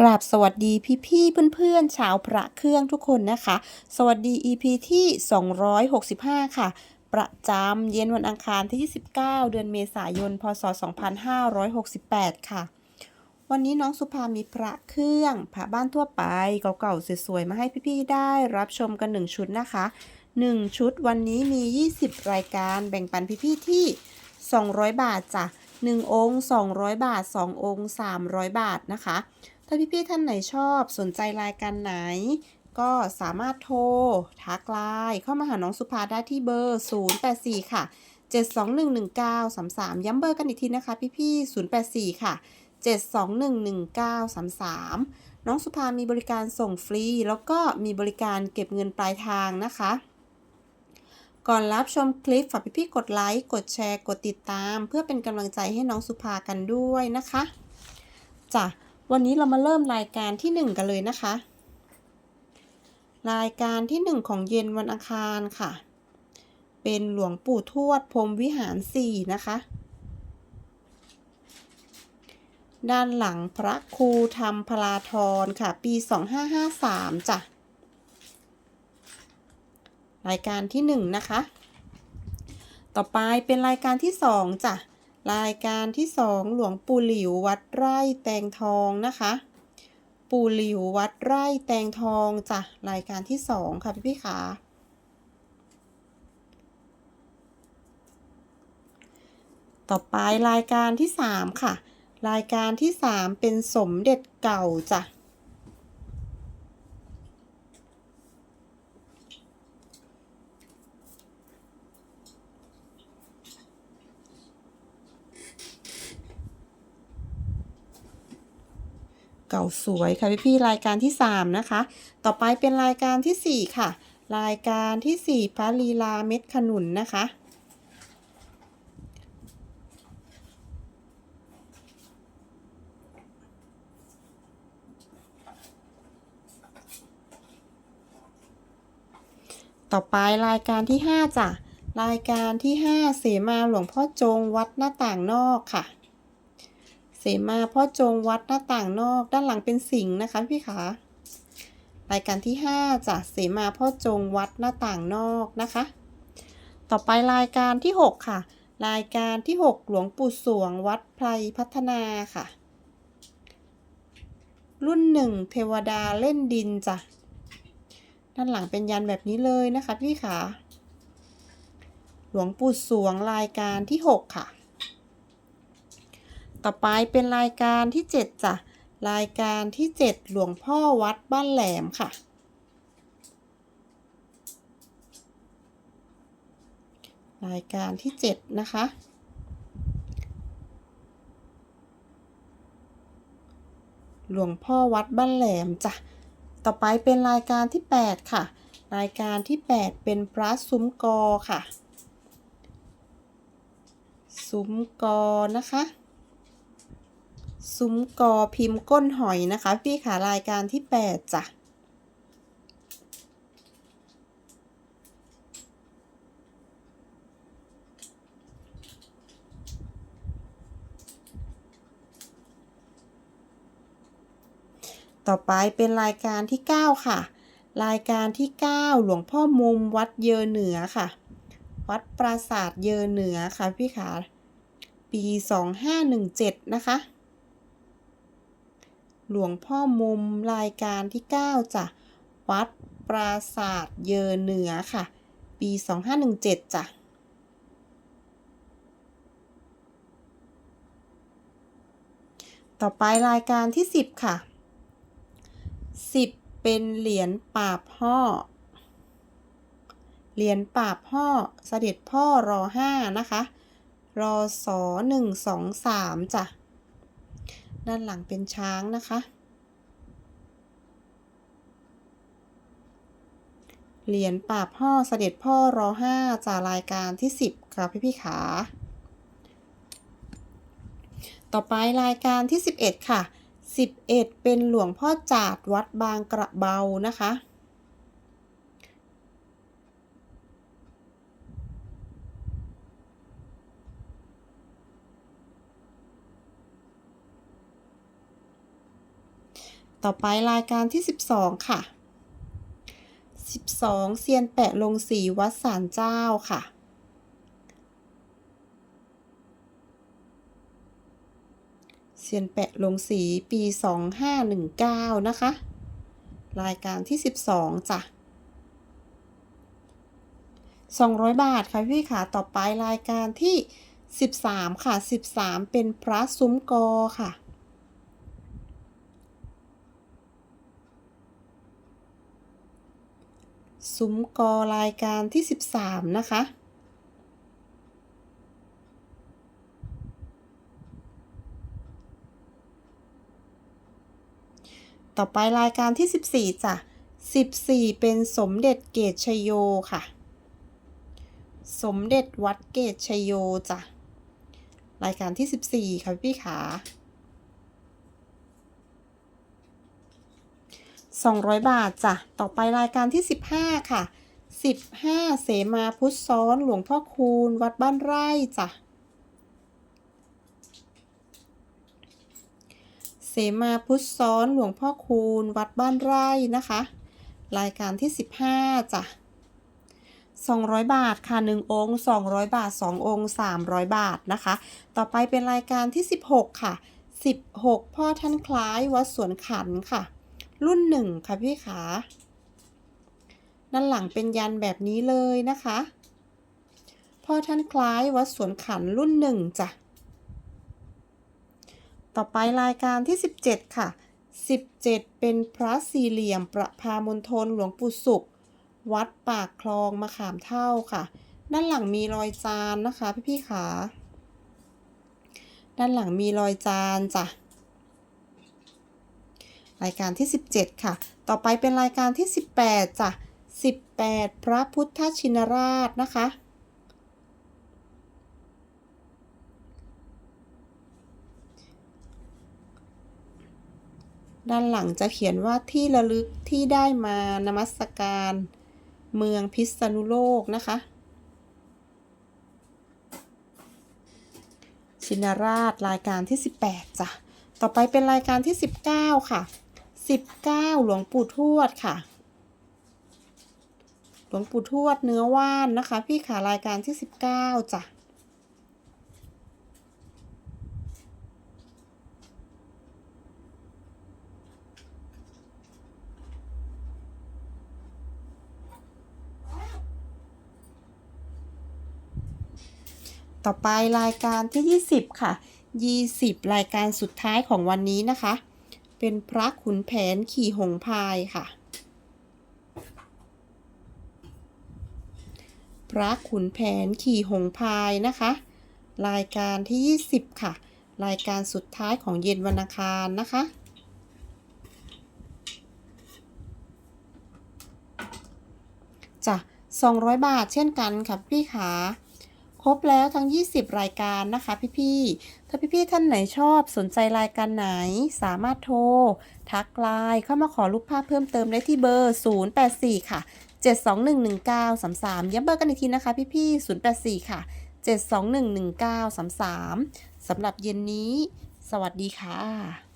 กราบสวัสดีพี่ๆเพื่อนๆชาวพระเครื่องทุกคนนะคะ สวัสดี EP ที่ 265 ค่ะ ประจำเย็นวันอังคารที่ 29 เดือนเมษายน พศ 2568 ค่ะ วันนี้น้องสุภามีพระเครื่องพระบ้านทั่วไปเก่าๆสวยๆมาให้พี่ๆได้รับชมกัน 1 ชุดนะคะ 1 ชุดวันนี้มี 20 รายการแบ่งปันพี่ๆที่ 200 บาทจ้ะ1องค์200 บาท 2 องค์ 300 บาทนะคะ ถ้าพี่ๆท่านไหนชอบสนใจรายการไหน ก็สามารถโทรทักไลน์เข้ามาหาน้องสุภาได้ที่เบอร์ 084 ค่ะ 7211933 ย้ำเบอร์กันอีกทีนะคะ พี่ๆ084 ค่ะ 7211933 น้องสุภามีบริการส่งฟรี แล้วก็มีบริการเก็บเงินปลายทางนะคะก่อนรับชมคลิปฝากพี่ๆกดไลค์ กดแชร์ กดติดตาม เพื่อเป็นกำลังใจให้น้องสุภากันด้วยนะคะจ้ะ วันนี้เรามาเริ่มรายการที่ 1 กันเลยนะคะ รายการที่ 1 ของเย็นวันอังคารค่ะ เป็นหลวงปู่ทวดพรมวิหาร4นะคะ ด้านหลังพระครูธรรมพลาทรค่ะ ปี 2553จ้ะรายการที่ 1 นะคะ ต่อไปเป็นรายการที่ 2จ้ะ รายการที่สองหลวงปู่หลิววัดไร่แตงทองนะคะ ปู่หลิววัดไร่แตงทองจ้ะรายการที่สองค่ะพี่พี่ขาต่อไปรายการที่สามค่ะ รายการที่สามเป็นสมเด็จเก่าจ้ะ เก่าสวยค่ะพี่ๆรายการที่ 3 นะคะ ต่อไปเป็นรายการที่ 4 ค่ะ รายการที่ 4พระลีลาเม็ดขนุนนะคะต่อไปรายการที่ 5จ้ะ รายการที่ 5 เสมาหลวงพ่อจงวัดหน้าต่างนอกค่ะ เสมาพ่อจงวัดหน้าต่างนอกด้านหลังเป็นสิงห์นะคะพี่ขารายการที่5จ้ะเสมาพ่อจงวัดหน้าต่างนอกนะคะ ต่อไปรายการที่ 6 ค่ะ รายการที่ 6 หลวงปู่สวงวัดไพรพัฒนาค่ะ รุ่นหนึ่งเทวดาเล่นดินจ้ะด้านหลังเป็นยันแบบนี้เลยนะคะพี่ขาหลวงปู่สวงรายการที่ 6 ค่ะ ต่อไปเป็นรายการที่ 7 จ้ะ รายการที่ 7 หลวงพ่อวัดบ้านแหลมค่ะ รายการที่ 7 นะคะ หลวงพ่อวัดบ้านแหลมจ้ะ ต่อไปเป็นรายการที่ 8 ค่ะ รายการที่ 8 เป็นพระซุ้มกอค่ะ ซุ้มกอนะคะ ซุ้มกอพิมพ์ก้นหอยนะคะ พี่ขารายการที่ 8 จ้ะ ต่อไปเป็นรายการที่ 9 ค่ะ รายการที่ 9 หลวงพ่อมุมวัดเยอเหนือค่ะ วัดปราสาทเยอเหนือค่ะพี่ขาปี 2517 นะคะ หลวงพ่อมุมรายการที่ 9จ้ะ วัดปราศาสาทเยอเหนือค่ะ ปี 2517จ้ะต่อไปรายการที่ 10 ค่ะ 10 เป็นเหรียญปาบห่อ เหรียญปาบห่อเสด็จพ่อรอห้านะคะ รอสอหนึ่งสองสามจ้ะ ด้านหลังเป็นช้างนะคะ เหรียญปราบห่อเสด็จพ่อรอห้าจากรายการที่ 10 ค่ะพี่พี่ขา ต่อไปรายการที่ 11 ค่ะ 11 เป็นหลวงพ่อจาดวัดบางกระเบานะคะ ต่อไปรายการที่ 12 ค่ะ 12เซียนแปะลงสีวัดสารเจ้าค่ะเซียนแปะลงสีปี 2519 นะคะ รายการที่ 12จ้ะ200 บาทค่ะพี่ขาต่อไปรายการที่ 13 ค่ะ 13 เป็นพระซุ้มกอค่ะ ซุ้มกอรายการที่ 13 นะคะ ต่อไปรายการที่ 14จ้ะ14 เป็นสมเด็จเกตชยโยค่ะ สมเด็จวัดเกตชยโยจ้ะ รายการที่ 14 ค่ะพี่ขา 200 บาทจ้ะ ต่อไปรายการที่ 15 ค่ะ 15 เสมาพุทธซ้อนหลวงพ่อคูณ วัดบ้านไร่จ้ะ เสมาพุทธซ้อนหลวงพ่อคูณ วัดบ้านไร่นะคะ รายการที่ 15จ้ะ200 บาทค่ะ 1 องค์ 200 บาท 2 องค์ 300 บาทนะคะ ต่อไปเป็นรายการที่ 16 ค่ะ 16 พ่อท่านคล้ายวัดสวนขันค่ะ รุ่นหนึ่งค่ะพี่ขาด้านหลังเป็นยันแบบนี้เลยนะคะพ่อท่านคล้ายวัดสวนขันรุ่นหนึ่งจ้ะ ต่อไปรายการที่ 17 ค่ะ 17 เป็นพระสี่เหลี่ยมประพามณฑลหลวงปู่สุข วัดปากคลองมะขามเท่าค่ะ ด้านหลังมีรอยจานนะคะพี่พี่ๆขา ด้านหลังมีรอยจานจ้ะ รายการที่ 17 ค่ะ ต่อไปเป็นรายการที่ 18จ้ะ18 พระพุทธชินราชนะคะ ด้านหลังจะเขียนว่าที่ระลึกที่ได้มานมัสการเมืองพิษณุโลกนะคะ ชินราชรายการที่ 18จ้ะ ต่อไปเป็นรายการที่ 19 ค่ะ 19หลวงปู่ทวดค่ะ หลวงปู่ทวดเนื้อว่านนะคะ พี่ขารายการที่19จ้ะต่อไปรายการที่ 20 ค่ะ 20 รายการสุดท้ายของวันนี้นะคะ เป็นพระขุนแผนขี่หงพายค่ะ พระขุนแผนขี่หงพายนะคะ รายการที่ 20 ค่ะ รายการสุดท้ายของเย็นวันอังคารนะคะจ้ะ200 บาทเช่นกันค่ะพี่ขา ครบแล้วทั้ง 20 รายการนะคะพี่ๆ ถ้าพี่ๆ ท่านไหนชอบสนใจรายการไหน สามารถโทร ทักไลน์เข้ามาขอรูปภาพเพิ่มเติมได้ที่เบอร์ 084 ค่ะ 7211933 ย้ำเบอร์กันอีกทีนะคะ พี่ๆ 084 ค่ะ 7211933 สำหรับเย็นนี้ สวัสดีค่ะ